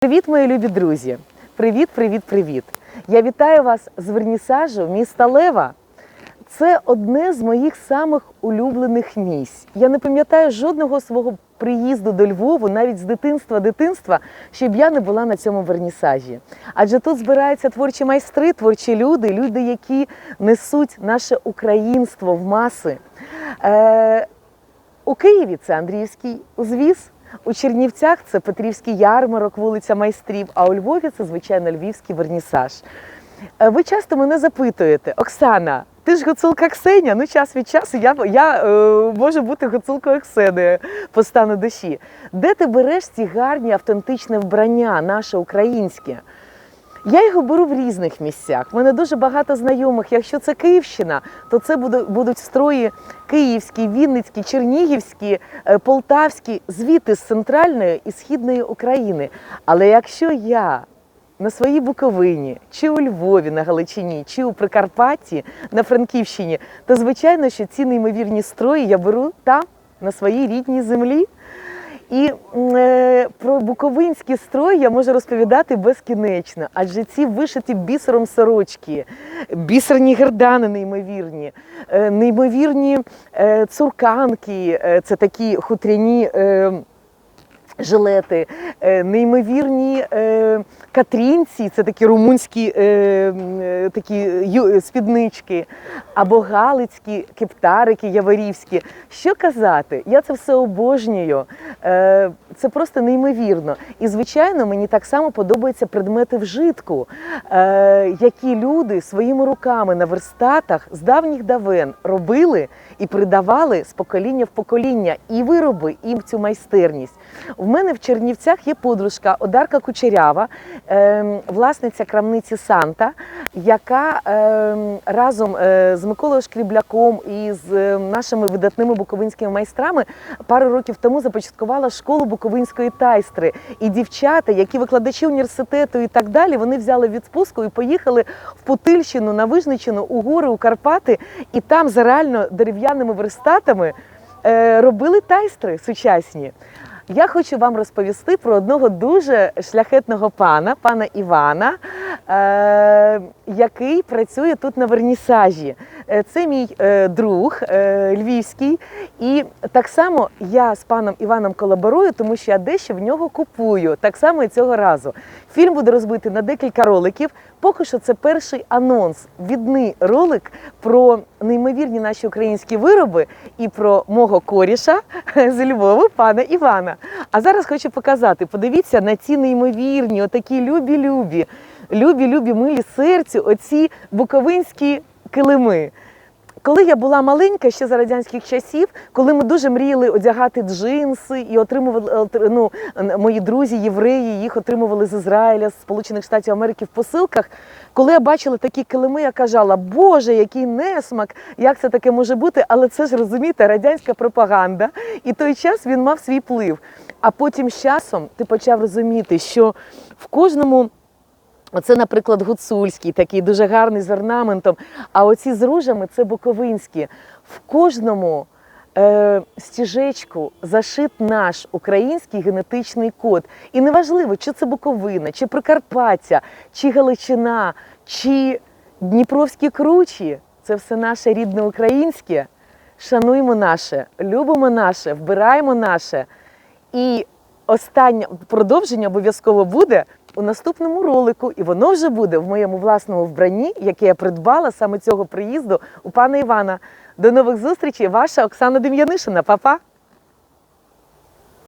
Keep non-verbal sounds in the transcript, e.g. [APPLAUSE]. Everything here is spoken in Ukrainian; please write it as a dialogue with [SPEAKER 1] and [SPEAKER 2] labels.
[SPEAKER 1] Привіт, мої любі друзі! Привіт, привіт, привіт! Я вітаю вас з вернісажу міста Лева. Це одне з моїх самих улюблених місць. Я не пам'ятаю жодного свого приїзду до Львову, навіть з дитинства дитинства, щоб я не була на цьому вернісажі. Адже тут збираються творчі майстри, творчі люди, люди, які несуть наше українство в маси. Е, у Києві це Андріївський узвіз. У Чернівцях це Петрівський ярмарок, вулиця майстрів, а у Львові це, звичайно, львівський вернісаж. Е, Ви часто мене запитуєте, Оксана, ти ж гуцулка Ксеня? Ну, час від часу я, я е, можу бути гуцулкою Ксеною по стану душі. Де ти береш ці гарні автентичне вбрання, наше українське? Я його беру в різних місцях. У мене дуже багато знайомих. Якщо це Київщина, то це будуть строї київські, вінницькі, чернігівські, е, полтавські, звідти з центральної і східної України. Але якщо я на своїй Буковині, чи у Львові на Галичині, чи у Прикарпатті на Франківщині, то звичайно, що ці неймовірні строї я беру там, на своїй рідній землі. І е, про буковинські строї я можу розповідати безкінечно, адже ці вишиті бісером сорочки, бісерні гердани неймовірні, е, неймовірні е, цурканки, е, це такі хутряні. е, Жилети, неймовірні е, катрінці, це такі румунські е, е, такі спіднички, або галицькі кептарики яворівські. Що казати? Я це все обожнюю. Це просто неймовірно. І, звичайно, мені так само подобаються предмети вжитку, е, які люди своїми руками на верстатах з давніх давен робили і передавали з покоління в покоління і вироби, і цю майстерність. В мене в Чернівцях є подружка Одарка Кучерява, ем, власниця крамниці Санта, яка ем, разом е, з Миколою Шкрібляком і з е, нашими видатними буковинськими майстрами пару років тому започаткувала школу буковинської тайстри. І дівчата, які викладачі університету і так далі, вони взяли відпустку і поїхали в Путильщину, на Вижничину, у гори, у Карпати, і там за реально дерев'яними верстатами е, робили тайстри сучасні. Я хочу вам розповісти про одного дуже шляхетного пана, пана Івана, е, який працює тут на вернісажі. Е, Це мій е, друг е, львівський. І так само я з паном Іваном колаборую, тому що я дещо в нього купую. Так само і цього разу. Фільм буде розбитий на декілька роликів. Поки що це перший анонс, відний ролик про неймовірні наші українські вироби і про мого коріша [LAUGHS] з Львова, пана Івана. А зараз хочу показати. Подивіться на ці неймовірні, отакі любі-любі, любі-любі милі серцю, оці буковинські килими. Коли я була маленька, ще за радянських часів, коли ми дуже мріяли одягати джинси і отримували ну, мої друзі, євреї, їх отримували з Ізраїля, з Сполучених Штатів Америки в посилках. Коли я бачила такі килими, я казала, Боже, який несмак, як це таке може бути? Але це ж розумієте, радянська пропаганда. І той час він мав свій вплив. А потім з часом ти почав розуміти, що в кожному. Оце, наприклад, гуцульський, такий дуже гарний з орнаментом. А оці з ружами це буковинські. В кожному е, стіжечку зашит наш український генетичний код. І неважливо, чи це Буковина, чи Прикарпаття, чи Галичина, чи Дніпровські кручі. Це все наше рідне українське. Шануємо наше, любимо наше, вбираємо наше. І останнє продовження обов'язково буде у наступному ролику, і воно вже буде в моєму власному вбранні, яке я придбала саме цього приїзду у пана Івана. До нових зустрічей, ваша Оксана Дем'янишина. Па-па!